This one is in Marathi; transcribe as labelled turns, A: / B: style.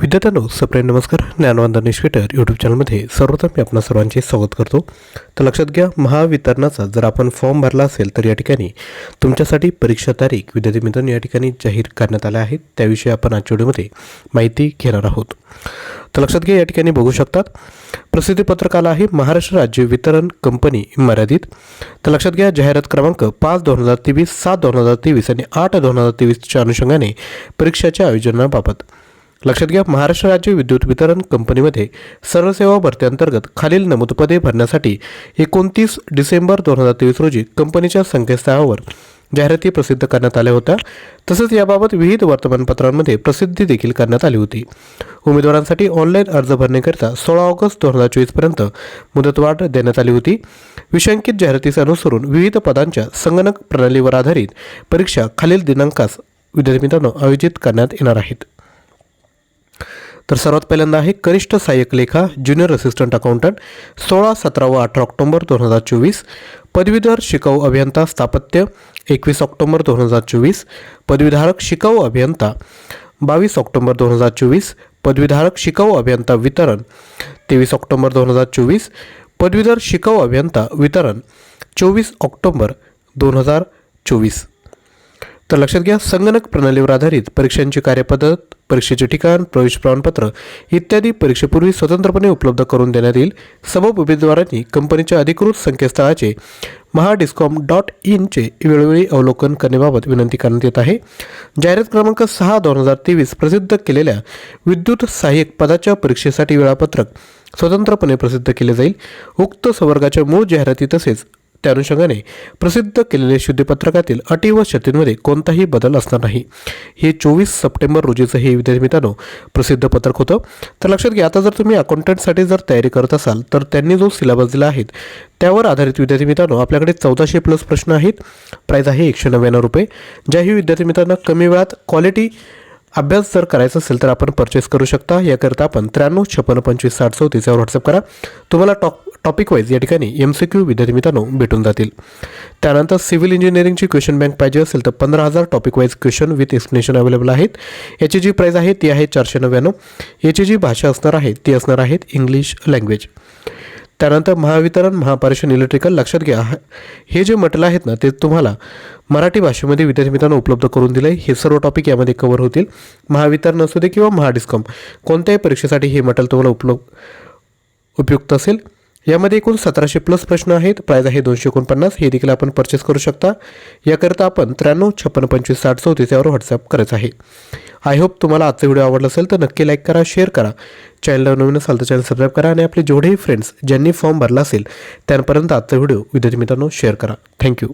A: विद्यार्थ्यांनो सप्रेम नमस्कार. ज्ञानवंदन निश्वेटर यूट्यूब चॅनलमध्ये सर्वप्रथम मी आपणा सर्वांचे स्वागत करतो. तर लक्षात घ्या महावितरणाचा जर आपण फॉर्म भरला असेल तर या ठिकाणी तुमच्यासाठी परीक्षा तारीख विद्यार्थी मित्रांनो या ठिकाणी जाहीर करण्यात आल्या आहेत. त्याविषयी आपण आजच्या व्हिडिओमध्ये माहिती घेणार आहोत. तर लक्षात घ्या या ठिकाणी बघू शकतात. प्रसिद्धी पत्रकाला आहे महाराष्ट्र राज्य वितरण कंपनी मर्यादित. तर लक्षात घ्या जाहिरात क्रमांक पाच दोन हजार तेवीस सात दोन हजार तेवीस आणि आठ दोन हजार तेवीसच्या अनुषंगाने परीक्षाच्या आयोजनाबाबत. लक्षात घ्या महाराष्ट्र राज्य विद्युत वितरण कंपनीमध्ये सर्वसेवा भरतीअंतर्गत खालील नमूद पदे भरण्यासाठी एकोणतीस डिसेंबर दोन हजार तेवीस रोजी कंपनीच्या संकेतस्थळावर जाहिराती प्रसिद्ध करण्यात आल्या होत्या. तसेच याबाबत विविध वर्तमानपत्रांमध्ये प्रसिद्धी देखील करण्यात आली होती. उमेदवारांसाठी ऑनलाईन अर्ज भरण्याकरिता सोळा ऑगस्ट दोन हजार चोवीसपर्यंत मुदतवाढ देण्यात आली होती. विषयांकित जाहिरातीस अनुसरून विविध पदांच्या संगणक प्रणालीवर आधारित परीक्षा खालील दिनांकास विद्यार्थी मित्रांनो आयोजित करण्यात येणार आहेत. तर सर्वात पहिल्यांदा आहे कनिष्ठ सहाय्यक लेखा ज्युनियर असिस्टंट अकाउंटंट सोळा सतरा व अठरा ऑक्टोबर दोन हजार चोवीस. पदवीधर शिकाऊ अभियंता स्थापत्य एकवीस ऑक्टोबर दोन हजार चोवीस. पदवीधारक शिकाऊ अभियंता बावीस ऑक्टोबर दोन हजार चोवीस. पदवीधारक शिकाऊ अभियंता वितरण तेवीस ऑक्टोबर दोन हजार चोवीस. पदवीधर शिकाऊ अभियंता वितरण चोवीस ऑक्टोबर दोन हजार चोवीस. तर लक्षात घ्या संगणक प्रणालीवर आधारित परीक्षांची कार्यपद्धत परीक्षेचे ठिकाण प्रवेश प्रमाणपत्र इत्यादी परीक्षेपूर्वी स्वतंत्रपणे उपलब्ध करून देण्यात येईल. सबब उमेदवारांनी कंपनीच्या अधिकृत संकेतस्थळाचे महाडिस्कॉम डॉट इनचे वेळोवेळी अवलोकन करण्याबाबत विनंती करण्यात येत आहे. जाहिरात क्रमांक सहा दोन हजार तेवीस प्रसिद्ध केलेल्या विद्युत सहाय्यक पदाच्या परीक्षेसाठी वेळापत्रक स्वतंत्रपणे प्रसिद्ध केले जाईल. उक्त संवर्गाच्या मूळ जाहिराती तसेच त्या अनुषंगाने प्रसिद्ध केलेल्या शुद्धीपत्रकातील अटी व शर्तींमध्ये कोणताही बदल असणार नाही. हे चोवीस सप्टेंबर रोजीचं हे विद्यार्थी मित्रांनो प्रसिद्ध पत्रक होतं. तर लक्षात घ्या आता जर तुम्ही अकाउंटंटसाठी जर तयारी करत असाल तर त्यांनी जो सिलेबस दिला आहे त्यावर आधारित विद्यार्थी मित्रांनो आपल्याकडे चौदाशे प्लस प्रश्न आहेत. प्राईज आहे एकशे नव्याण्णव रुपये. ज्याही विद्यार्थी मित्रांना कमी वेळात क्वालिटी अभ्यास जर करायचा असेल तर आपण परचेस करू शकता. याकरिता आपण त्र्याण्णव छप्पन्न पंचवीस साठ चौतीस यावर व्हॉट्सअप करा. तुम्हाला टॉप टॉपिक वाईज या ठिकाणी एम सी क्यू विद्यार्थी मित्रांनो भेटून जातील. त्यानंतर सिव्हिल इंजिनिअरिंगची क्वेश्चन बँक पाहिजे असेल तर पंधरा हजार topic wise question with explanation available आहेत. याची जी प्राईज आहे ती आहे चारशे नव्याण्णव. याची जी भाषा असणार आहे ती असणार आहेत इंग्लिश लँग्वेज त्यानंतर महावितरण महापारेषण इलेक्ट्रिकल लक्षात घ्या. हे जे म्हटलं आहेत ना ते तुम्हाला मराठी भाषेमध्ये विद्यार्थी मित्रांनो उपलब्ध करून दिलं आहे हे सर्व टॉपिक यामध्ये कव्हर होतील. महावितरण असू दे किंवा महाडिस्कॉम कोणत्याही परीक्षेसाठी हे मटेरियल तुम्हाला उपलब्ध उपयुक्त असेल. यामध्ये एकूण सतराशे प्लस प्रश्न आहेत. प्राईज आहे दोनशे एकोणपन्नास. हे देखील आपण परचेस करू शकता. याकरिता आपण त्र्याण्णव छप्पन्न पंचवीस साठ चौतीस यावर व्हॉट्सअप करायचं आहे. आय होप तुम्हाला आजचा व्हिडिओ आवडला असेल तर नक्की लाईक करा शेअर करा. चॅनलला नवीन असाल तर चॅनल सबस्क्राईब करा आणि आपले जेवढेही फ्रेंड्स ज्यांनी फॉर्म भरला असेल त्यांपर्यंत आजचा व्हिडिओ विद्यार्थी मित्रांनो शेअर करा. थँक्यू